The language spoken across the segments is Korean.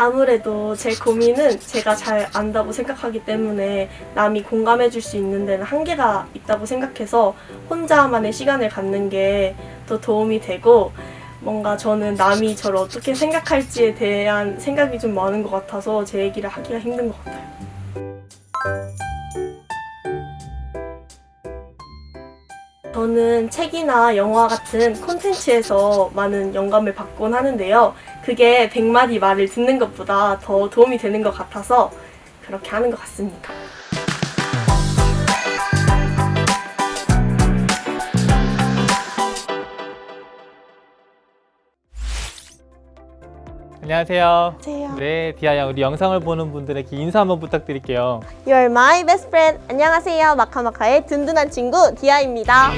아무래도 제 고민은 제가 잘 안다고 생각하기 때문에 남이 공감해 줄 수 있는 데는 한계가 있다고 생각해서 혼자만의 시간을 갖는 게 더 도움이 되고 뭔가 저는 남이 저를 어떻게 생각할지에 대한 생각이 좀 많은 것 같아서 제 얘기를 하기가 힘든 것 같아요. 저는 책이나 영화 같은 콘텐츠에서 많은 영감을 받곤 하는데요. 그게 100마디 말을 듣는 것보다 더 도움이 되는 것 같아서 그렇게 하는 것 같습니다. 안녕하세요. 안녕하세요. 네, 디아야 우리 영상을 보는 분들에게 인사 한번 부탁드릴게요. You're my best friend. 안녕하세요. 마카마카의 든든한 친구 디아입니다.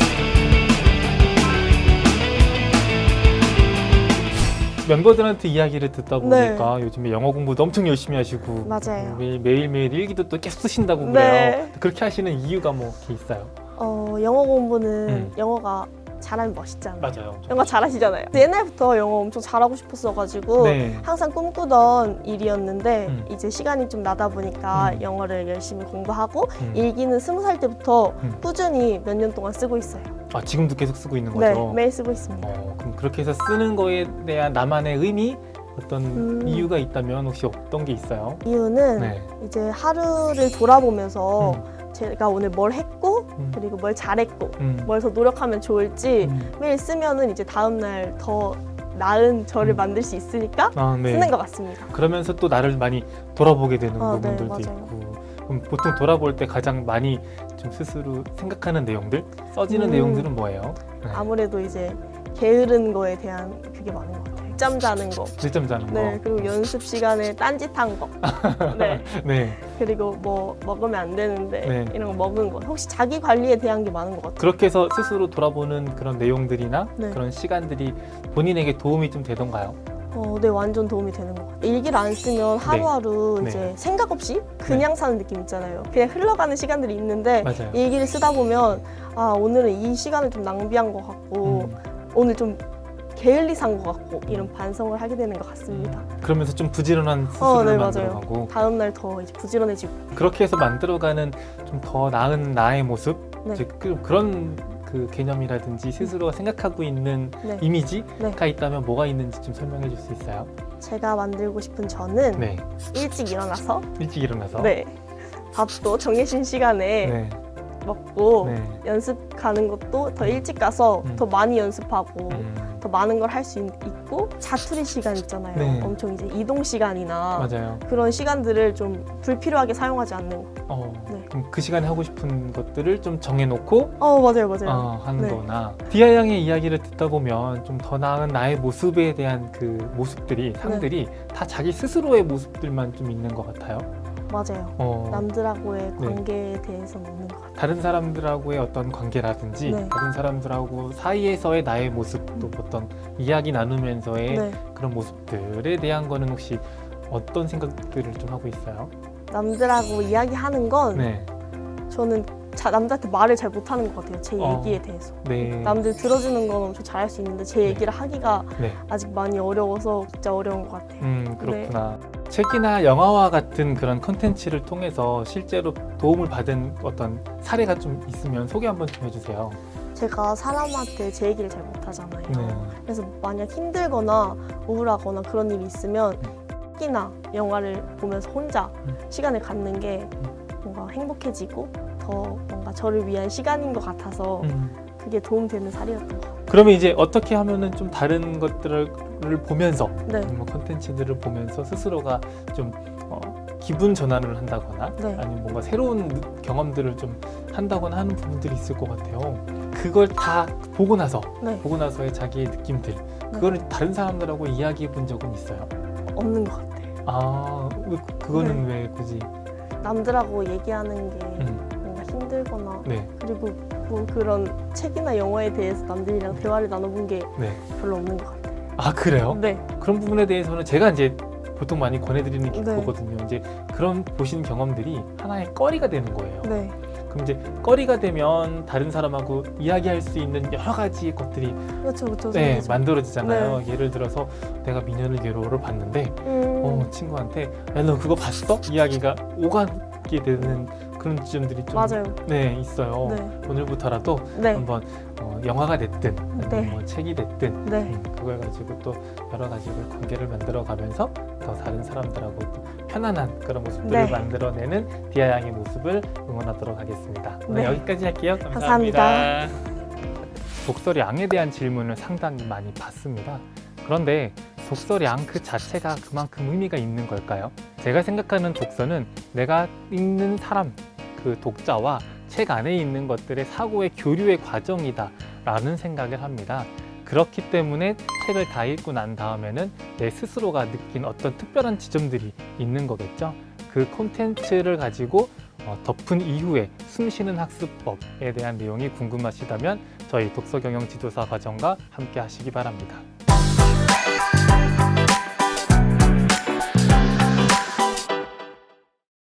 멤버들한테 이야기를 듣다 네. 보니까 요즘에 영어 공부도 엄청 열심히 하시고 맞아요. 매일 매일, 매일 일기도 또 계속 쓰신다고 네. 그래요. 그렇게 하시는 이유가 뭐 이렇게 있어요? 어, 영어 공부는 음. 영어가 잘하면 멋있잖아요. 맞아요. 영어 잘하시잖아요. 옛날부터 영어 엄청 잘하고 싶었어가지고 네. 항상 꿈꾸던 일이었는데 음. 이제 시간이 좀 나다 보니까 음. 영어를 열심히 공부하고 음. 일기는 스무 살 때부터 음. 꾸준히 몇 년 동안 쓰고 있어요. 아 지금도 계속 쓰고 있는 네, 거죠? 매일 쓰고 있습니다. 어, 그럼 그렇게 해서 쓰는 거에 대한 나만의 의미 어떤 음. 이유가 있다면 혹시 어떤 게 있어요? 이유는 네. 이제 하루를 돌아보면서 음. 제가 오늘 뭘 했고 음. 그리고 뭘 잘했고 음. 뭘 더 노력하면 좋을지 음. 매일 쓰면은 이제 다음 날 더 나은 저를 음. 만들 수 있으니까 아, 네. 쓰는 것 같습니다. 그러면서 또 나를 많이 돌아보게 되는 아, 네, 부분들도 맞아요. 있고 그럼 보통 돌아볼 때 가장 많이 좀 스스로 생각하는 내용들 써지는 음. 내용들은 뭐예요? 네. 아무래도 이제 게으른 거에 대한 그게 많은 것 같아요. 늦잠 자는 거. 늦잠 자는 거. 네, 그리고 연습 시간에 딴짓한 거. 네, 네. 그리고 뭐 먹으면 안 되는데 네. 이런 거 먹은 거. 혹시 자기 관리에 대한 게 많은 것 같아요. 그렇게 해서 스스로 돌아보는 그런 내용들이나 네. 그런 시간들이 본인에게 도움이 좀 되던가요? 어, 네, 완전 도움이 되는 것 같아요. 일기를 안 쓰면 하루하루 네. 이제 생각 없이 그냥 사는 느낌 있잖아요. 그냥 흘러가는 시간들이 있는데 맞아요. 일기를 쓰다 보면 아 오늘은 이 시간을 좀 낭비한 것 같고 음. 오늘 좀 게을리 산 것 같고 이런 반성을 하게 되는 것 같습니다. 음. 그러면서 좀 부지런한 스스로를 어, 네, 만들어가고 다음 날 더 이제 부지런해지고. 그렇게 해서 만들어가는 좀 더 나은 나의 모습 네. 이제 그, 그런 그 개념이라든지 스스로가 생각하고 있는 네. 이미지가 네. 있다면 뭐가 있는지 좀 설명해 줄 수 있어요? 제가 만들고 싶은 저는 네. 일찍 일어나서 일찍 일어나서 네 밥도 정해진 시간에 네. 먹고 네. 연습 가는 것도 더 일찍 가서 음. 더 많이 연습하고 음, 더 많은 걸 할 수 있고 자투리 시간 있잖아요. 네. 엄청 이제 이동 시간이나 맞아요. 그런 시간들을 좀 불필요하게 사용하지 않는 거. 어, 네. 그럼 그 시간에 하고 싶은 것들을 좀 정해놓고 어 맞아요 맞아요. 어, 하는 네. 거나 디아 양의 이야기를 듣다 보면 좀 더 나은 나의 모습에 대한 그 모습들이 상들이 네. 다 자기 스스로의 모습들만 좀 있는 것 같아요. 맞아요. 어, 남들하고의 네. 관계에 대해서는 없는 것 같아요. 다른 사람들하고의 어떤 관계라든지 네. 다른 사람들하고 사이에서의 나의 모습 또 어떤 이야기 나누면서의 네. 그런 모습들에 대한 거는 혹시 어떤 생각들을 좀 하고 있어요? 남들하고 이야기하는 건 네, 저는 자, 남들한테 말을 잘 못하는 것 같아요. 제 어. 얘기에 대해서. 네, 남들 들어주는 건 엄청 잘할 수 있는데 제 네. 얘기를 하기가 네. 아직 많이 어려워서 진짜 어려운 것 같아요. 음 그렇구나. 책이나 영화와 같은 그런 컨텐츠를 통해서 실제로 도움을 받은 어떤 사례가 좀 있으면 소개 한번 좀 해주세요. 제가 사람한테 제 얘기를 잘 못하잖아요. 네. 그래서 만약 힘들거나 우울하거나 그런 일이 있으면 음. 책이나 영화를 보면서 혼자 음. 시간을 갖는 게 뭔가 행복해지고 더 뭔가 저를 위한 시간인 것 같아서 음. 그게 도움되는 사례였던 것 같아요. 그러면 이제 어떻게 하면은 좀 다른 것들을 보면서 네. 뭐 컨텐츠들을 보면서 스스로가 좀 어, 기분 전환을 한다거나 네. 아니면 뭔가 새로운 느- 경험들을 좀 한다거나 하는 부분들이 있을 것 같아요. 그걸 다 보고 나서 네. 보고 나서의 자기의 느낌들 그거를 다른 사람들하고 이야기해 본 적은 있어요. 없는 것 같아요. 아, 왜 그- 그거는 왜 굳이? 남들하고 얘기하는 게 음, 뭔가 힘들거나 네, 그리고 뭐 그런 책이나 영화에 대해서 남들이랑 대화를 나눠본 게 네. 별로 없는 것 같아요. 아 그래요? 네. 그런 부분에 대해서는 제가 이제 보통 많이 권해드리는 게 네. 그거거든요. 이제 그런 보시는 경험들이 하나의 거리가 되는 거예요. 네. 그럼 이제 거리가 되면 다른 사람하고 이야기할 수 있는 여러 가지 것들이 그렇죠, 그렇죠. 네, 그렇죠. 만들어지잖아요. 예를 들어서 내가 미녀를 예로를 봤는데 음, 어, 친구한테 야 너 그거 봤어? 이야기가 오가게 되는 그런 지점들이 좀 맞아요. 네, 있어요. 네. 오늘부터라도 네. 한번 어, 영화가 됐든 아니면 네. 뭐 책이 됐든 네. 음, 그걸 가지고 또 여러 가지를 관계를 만들어 가면서 더 다른 사람들하고 또 편안한 그런 모습들을 네. 만들어내는 디아 양의 모습을 응원하도록 하겠습니다. 오늘 네. 여기까지 할게요. 감사합니다. 감사합니다. 독서량에 대한 질문을 상당히 많이 받습니다. 그런데 독서량 그 자체가 그만큼 의미가 있는 걸까요? 제가 생각하는 독서는 내가 읽는 사람, 그 독자와 책 안에 있는 것들의 사고의 교류의 과정이다라는 생각을 합니다. 그렇기 때문에 책을 다 읽고 난 다음에는 내 스스로가 느낀 어떤 특별한 지점들이 있는 거겠죠. 그 콘텐츠를 가지고 어, 덮은 이후에 숨쉬는 학습법에 대한 내용이 궁금하시다면 저희 독서 경영 지도사 과정과 함께 하시기 바랍니다.